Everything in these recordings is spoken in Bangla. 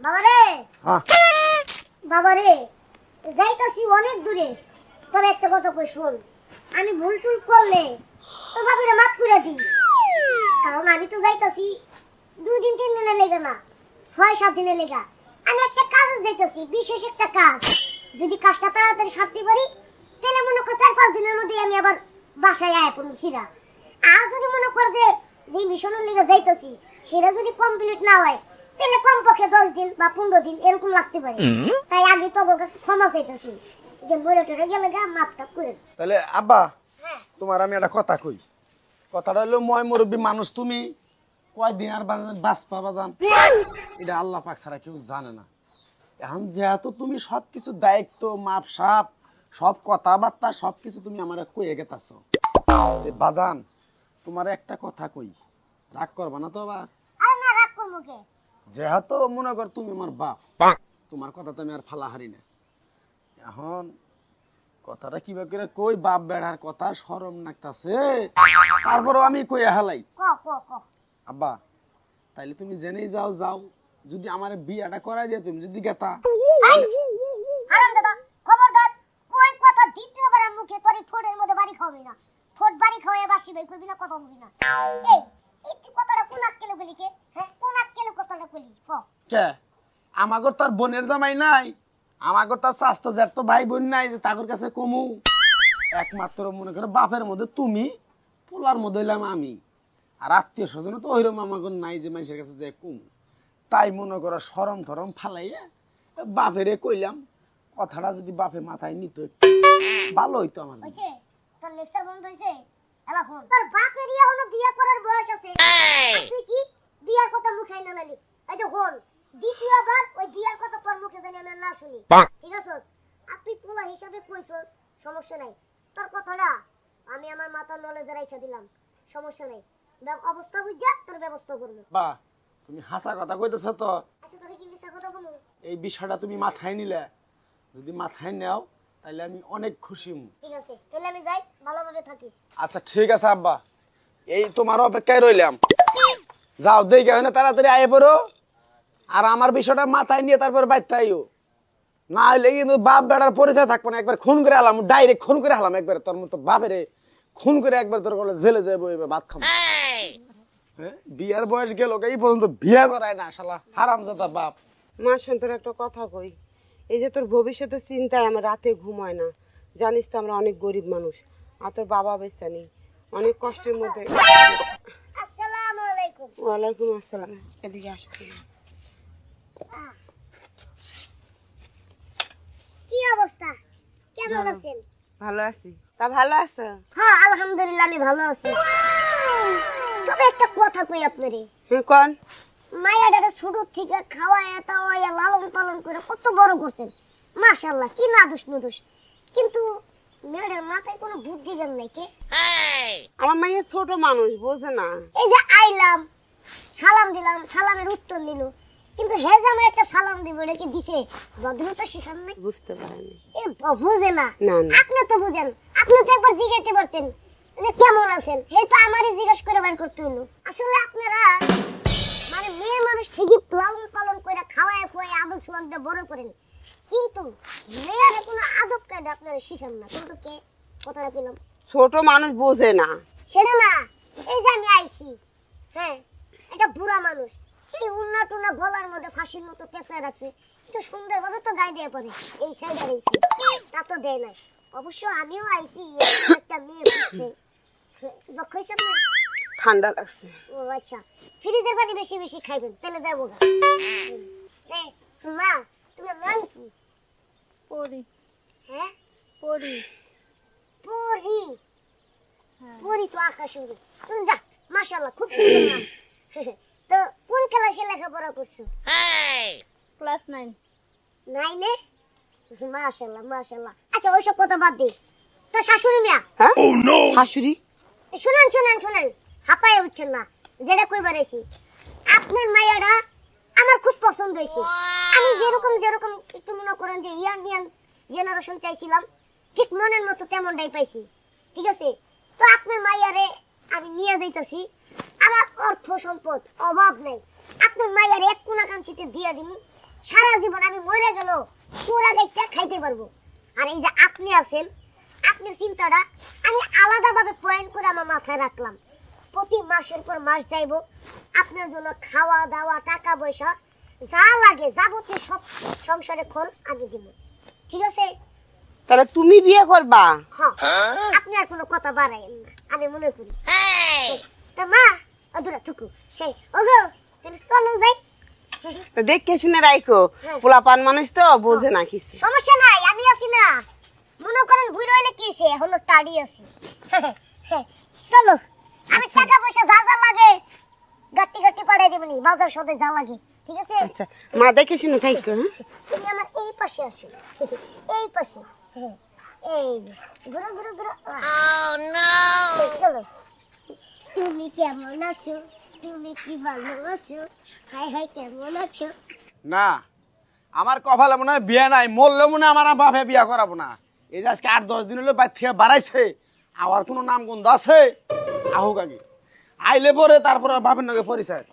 বাবা রে হ্যাঁ। বাবা রে যাইতাছি অনেক দূরে। তবে একটা কথা কই শোন আমি ভুল টুল করলে তো বাবিরে মাফ করে দি কারণ আমি তো যাইতাছি দুই দিন তিন দিনের লেগে না ছয় সাত দিনের লেগা। আমি একটা কাজে যাইতাছি বিশেষ একটা কাজ। যদি কাজটা তাড়াতাড়ি সারতে পারি তাহলে মনে কর চার পাঁচ দিনের মধ্যে আমি আবার বাসায় আয় পড়ব ফিরা। আর যদি মনে কর যে যে মিশনের লেগে যাইতাছি সেটা যদি কমপ্লিট না হয় তাহলে কমপক্ষে দশ দিন বা পনেরো দিন এরকম লাগতে পারে। তাই আগে তোর কাছে ক্ষমা চাইতেছি যে মরে টরে গেলে গা মাপ টাপ করে। তাহলে আব্বা হ্যাঁ। তোমার আমি একটা কথা কই। কথাটা হলো ময় মুরব্বী মানুষ তুমি কয়দিন আর বাস পাবা জান? এটা আল্লাহ পাক ছাড়া কেউ জানে না। এখন যেহেতু তুমি সব কিছু দায়িত্ব মাপ সাপ সব কথাবার্তা সব কিছু তুমি আমার কইয়ে গেতাছ। বাজান তোমার একটা কথা কই। রাগ করবা না তো আবার? আরে না রাগ করব কে? যেহেতু মনে কর তুমি আমার বাপ তোমার কথা তো আমি আর ফালা হারি না। এখন কথাটা কীভাবে করে কই বাপ বেড়ার কথা সরম নাকতাছে তারপরেও আমি কই হালাই ক ক ক। আব্বা তাইলে তুমি জেনেই যাও যাও। যদি আমার বিয়াটা করাই দিয়ে তুমি যদি গেতা। হারাম দাদা খবরদার ওই কথা দ্বিতীয়বার আর মুখে তোর এই ঠোঁটের মধ্যে বাড়ি খাওয়াবি না? ঠোঁট বাড়ি খাওয়াই বাসি বাই করবি না কথা বলবি না? এই এই তুই কথাটা কোন আক্কেলে বলি কে হ্যাঁ? ক? কে? আমাগর তার বোনের জামাই নাই? আমাগর তার স্বাস্থ্য জ্যাঠ তো ভাই বোন নাই যে তাগর কাছে কমু? একমাত্র মনে করো বাপের মধ্যে তুমি পোলার মধ্যে হইলাম আমি। আর আত্মীয় স্বজন তো ওইরকম আমাগর নাই যে মানুষের কাছে যে কমু। তাই মনে করো সরম টরম ফালাইয়া বাপেরে কইলাম কথাটা যদি বাপে মাথায় নিত ভালো হইতো আমার। হইছে? তোর লেকচার বন্ধ হইছে? এলা হন তোর বাপের ইয়া হলো বিয়া করার বয়স আছে। তুই কি? বিয়ার কথা মুখে না লালি এই যে হন দ্বিতীয়বার ওই বিয়ার কথা তোর মুখে জানি আমি না শুনি। ঠিক আছে? আর তুই পোলা হিসাবে কইছস সমস্যা নাই। তোর কথাটা আমি আমার মাথার নলেজে রাইখা দিলাম সমস্যা নাই। দেখ অবস্থা বুঝা তোর ব্যবস্থা করব। বা তুমি হাসা কথা কইতেছ তো। আচ্ছা এই বিষয়টা তুমি মাথায় নিলে। যদি মাথায় নাও তাহলে আমি অনেক খুশি হম। ঠিক আছে তাহলে আমি যাই ভালোভাবে থাকিস। আচ্ছা ঠিক আছে আব্বা। এই তোমার অপেক্ষায় রইলাম। যাও দেখে হয় না তাড়াতাড়ি আয়ে পড়ো। আর আমার বিষয়টা মাথায় নিয়ে তারপর বাইতে আইও। না হলে কিন্তু বাপ বেড়ার পরিচয় থাকব না একবার খুন করে আলাম ডাইরেক্ট খুন করে আলাম একবার। তোর মতো বাপেরে খুন করে একবার তোর বলে জেলে যাব এবার ভাত খাব। হ্যাঁ, বিয়ার বয়স গেল এই পর্যন্ত বিয়া করায় না শালা হারাম জাদা বাপ। মা তোর একটা কথা কই এই যে তোর ভবিষ্যতের চিন্তায় আমার রাতে ঘুম হয় না জানিস তো আমরা অনেক গরিব মানুষ আর তোর বাবা বেঁচে নেই অনেক কষ্টের মধ্যে আসসালামু আলাইকুম। ওয়ালাইকুম আসসালাম এদিকে আসো। তুমি। কি অবস্থা? কেমন আছেন? ভালো আছি। তা ভালো আছো? হ্যাঁ আলহামদুলিল্লাহ আমি ভালো আছি। তবে একটা কথা কই আপনারে? কন? মায়াডারে ছোট থেকে খাওয়ায় তাওয়াইয়া লালন পালন করে কত বড় করছেন। মাশাআল্লাহ কি না দোষ নুদোষ কিন্তু মেয়েটার মাথায় কোনো বুদ্ধি জ্ঞান নাই কে? আমার মাইয়া ছোট মানুষ বোঝে না। এই যে আইলাম সালাম দিলাম সালামের উত্তর দিল কিন্তু হে যে আমার একটা সালাম দিব এটা কি দিছে? ভদ্রতা শিখান নাই? বুঝতে পারেনি। এ বুঝে না। আপনি তো বুঝেন। আপনি তো একবার জিজ্ঞাসা পারতেন যে কেমন আছেন? হে তো আমারই জিজ্ঞেস করে বের করতে হলো আসলে আপনারা মানে মেয়ে মানুষ ঠিকই লালন পালন করে খাওয়ায় খুয়ায় আদব সুয়াদ বড় করেন। কিন্তু মেয়ের কোনো আদব কায়দা আপনারা শিখান না। কিন্তু কে? কথাটা পেলাম ছোট মানুষ বোঝে না। সেটা না। এই যে আমি আইছি হ্যাঁ? এটা বুড়া মানুষ। এই উন্না টুনা গলার মধ্যে ফাঁসির মতো পেঁচায় রাখছে। একটু সুন্দরভাবে তো গায়ে দিয়ে পড়ে। এই সাইড আর এই। তা তো দেয় নাই। অবশ্য আমিও আইছি একটা মেয়ে হয়েছে। না ঠান্ডা লাগছে। ও আচ্ছা। ফ্রিজের পানি বেশি বেশি খাইবেন তাহলে যাব গা। মা তোমার নাম কি? পরি। হ্যাঁ? পরি। পরি? পরি তো আকাশ তুমি যা মাশাআল্লাহ খুব সুন্দর নাম। তো কোন ক্লাসে লেখাপড়া করছ? Class nine. নাইনে? মাশাআল্লাহ মাশাআল্লাহ। আচ্ছা ওইসব কথা বাদ দে। তো শাশুড়ি মিয়া? হ্যাঁ? শাশুড়ি? শুনেন শুনেন শুনেন। হাঁপায় উঠছেন না। যেটা কই বেড়াইছি আপনার মাইয়াটা আমার খুব পছন্দ হয়েছে আমি যেরকম যেরকম একটু মনে করেন যে ইয়াং ইয়াং জেনারেশন চাইছিলাম ঠিক মনের মতো তেমনটাই পাইছি। ঠিক আছে? তো আপনার মাইয়ারে আমি নিয়ে যাইতাছি। আমার অর্থ সম্পদ অভাব নেই। আপনার মাইয়ারে এক কোনা কাঞ্চিতে দিয়ে দিন সারা জীবন আমি মরে গেল পুরা দেখটা খাইতে পারব। আর এই যে আপনি আছেন আপনার চিন্তাটা আমি আলাদাভাবে পয়েন্ট করে আমার মাথায় রাখলাম। প্রতি মাসের পর মাস যাইবো আপনার জন্য খাওয়া দাওয়া টাকা পয়সা যা লাগে যাবতীয় সব সংসারে খরচ আমি দিব ঠিক আছে? তাহলে তুমি বিয়ে করবা? হ্যাঁ। আপনি আর কোনো কথা বাড়াইন না আমি মনে করি। তা মা অদূরা থুকু সেই ওগো তাহলে চলো যাই তা দেখে শুনে রাখো হ্যাঁ। পোলাপান মানুষ তো বোঝে না কিছু সমস্যা নাই আমি আছি না। মনে করেন বুড়ো হইলে কি সে? এখনও টাড়ি আছি। চলো আমি টাকা পয়সা যা যা লাগে গাট্টি গাট্টি পাঠাই দেবনি বাজার সদে যা লাগে ঠিক আছে? আচ্ছা মা দেখে শুনে থাকো হ্যাঁ? তুমি আমার এই পাশে আসো। এই পাশে। হ্যাঁ, এই। ঘুরো ঘুরো ঘুরো। চলো। তুমি কেমন আছো? তুমি কি ভালো আছো? হাই হাই কেমন আছো? না আমার কপালে মনে হয় বিয়ে নাই মরলে মনে আমার বাপে বিয়া করাবো না। এই যে আজকে আট দশ দিন হলো বাইর থেকে বাড়াইছে আমার কোনো নাম গন্ধ আছে? আহুক আগে আইলে পরে তারপর বাপের নগে পরিচয়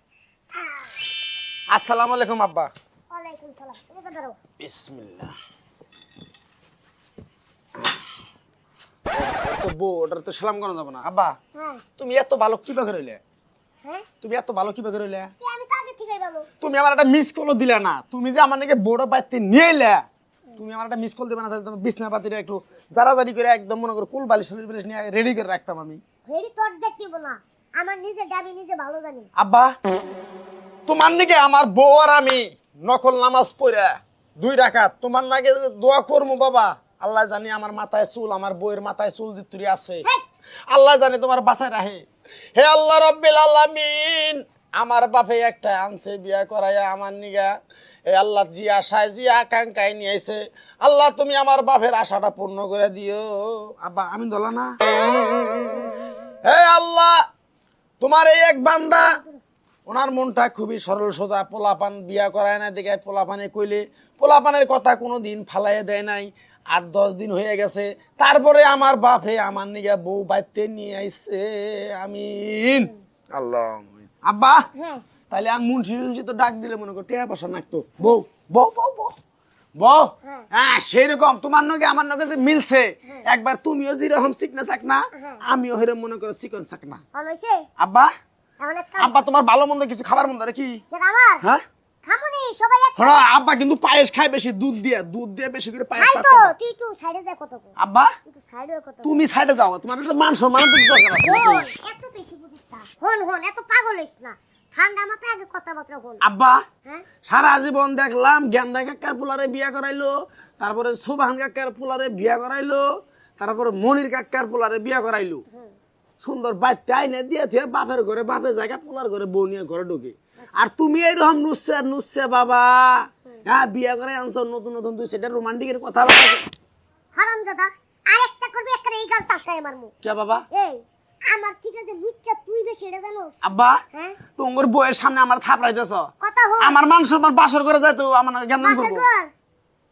আসসালামু আলাইকুম আব্বা। ওয়ালাইকুম সালাম। বিসমিল্লাহ। তো বউ ওটার তো সালাম করা যাবে না। আব্বা হ্যাঁ। তুমি এত ভালো কীভাবে রইলে? হ্যাঁ? তুমি এত ভালো কীভাবে রইলে? তুমি আমার একটা মিস কলও দিলে না। তুমি যে আমার নাকি বড় বাইতে নিয়ে এলে তুমি আমার একটা মিস কল দেবে না তাহলে তোমার বিছনা পাতিটা একটু জারাজারি করে একদম মনে করো কুল বালিশ বালিশ নিয়ে রেডি করে রাখতাম আমি। হেডি তোর দেখতেইব না। আমার নিজে ডাবি নিজে ভালো জানি। আব্বা তোমার নাকি আমার বউ আর আমি নকল নামাজ পড়ে দুই রাখাত তোমার নাকি দোয়া করব বাবা। আল্লাহ জানি আমার মাথায় চুল আমার বউয়ের মাথায় চুল জিতুরি আছে। আল্লাহ জানে তোমার বাসায় রাহে হে আল্লাহ রব্বিল আলামিন আমার বাপে একটা আনছে বিয়া করাইয়া আমার নিগা। এ আল্লাহ জি আশায় জি আকাঙ্ক্ষায় নিয়ে আইছে। আল্লাহ তুমি আমার বাপের আশাটা পূর্ণ করে দিও। আব্বা আমি দলা না? হে আল্লাহ তোমার এই এক বান্দা ওনার মনটা খুবই সরল সোজা পোলাপান বিয়া করায় না দেখে পোলাপানে কইলে পোলাপানের কথা কোনো দিন ফালাইয়া দেয় নাই। আট দশ দিন হয়ে গেছে। তারপরে আমার বাপে আমার নিগা বউ বাইতে নিয়ে আইছে। আমিন। আল্লাহ। আব্বা হ্যাঁ তাহলে আমি মুন্সি টুন্সি তো ডাক দিলে মনে করো টেয়া পয়সা নাকতো। বউ বউ বউ বউ বউ। হ্যাঁ। সেরকম তোমার নগে আমার নগে যে মিলছে একবার তুমিও যেরকম চিকনা চাক না হ্যাঁ। আমিও হেরম মনে করো চিকন চাক না। আব্বা আব্বা তোমার ভালো মন্দ কিছু খাবার মন্দ রে কি হ্যাঁ? খামুনি সবাই এক হ্যাঁ আব্বা কিন্তু পায়েস খায় বেশি দুধ দিয়ে দুধ দিয়ে বেশি করে পায়েস খায় তো। তুই একটু সাইডে যা কত আব্বা একটু সাইডে কত তুমি সাইডে যাও তোমার একটা মান সম্মান তো দরকার আছে। এত বেশি বুঝিস না। হন হন এত পাগল হইস না। ঠান্ডা মাথায় আগে কথাবার্তা হন আব্বা হ্যাঁ? সারা জীবন দেখলাম গেন্দা কাকার পোলারে বিয়া করাইলো তারপরে সুবাহান কাকার পোলারে বিয়া করাইলো তারপরে মনির কাকার পোলারে বিয়া করাইলো। সুন্দর বাচ্চা আইনে দিয়েছে বাপের ঘরে বাপের জায়গা পোলার ঘরে বউ নিয়ে ঘরে ঢুকে। আর তুমি এইরকম নুসছে নুসছে বাবা। হ্যাঁ। বিয়া করে আনছো নতুন নতুন তুই সেটা রোমান্টিকের কথা বলো হারাম দাদা আরেকটা করবি একটা এই গাল তাসায় আমার মুখ। কে বাবা? এই আমার ঠিক আছে লুচ্চা তুই বেশি এটা জানোস? আব্বা হ্যাঁ। তোমার বউয়ের সামনে আমার থাপড়াইতেছ। কথা হন আমার মান সম্মান বাসর করে যাইতো আমার কেমন করব? ঘর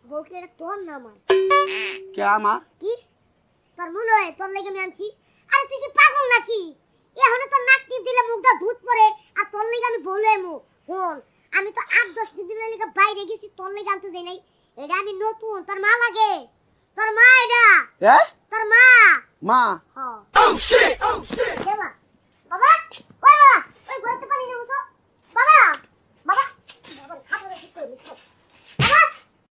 বউকে এটা তোর না আমার। কে আমার? কি? তোর মনে হয় তোর লেগে আমি আনছি? আরে তুই কি পাগল নাকি? এখনও তো নাক টিপ দিলে মুখটা দুধ পড়ে আর তোর লেগে আমি বলে মু হন আমি তো আট দশ দিন লেগে বাইরে গেছি তোর লেগে আনতে যাই নাই। এটা আমি নতুন তোর মা লাগে। তোর মা এটা। তোর মা। মা? ও শিট ও শিট বাবা? ওই বাবা ওই গড়তে পারি না বাবা বাবা। বাবা সাথে করে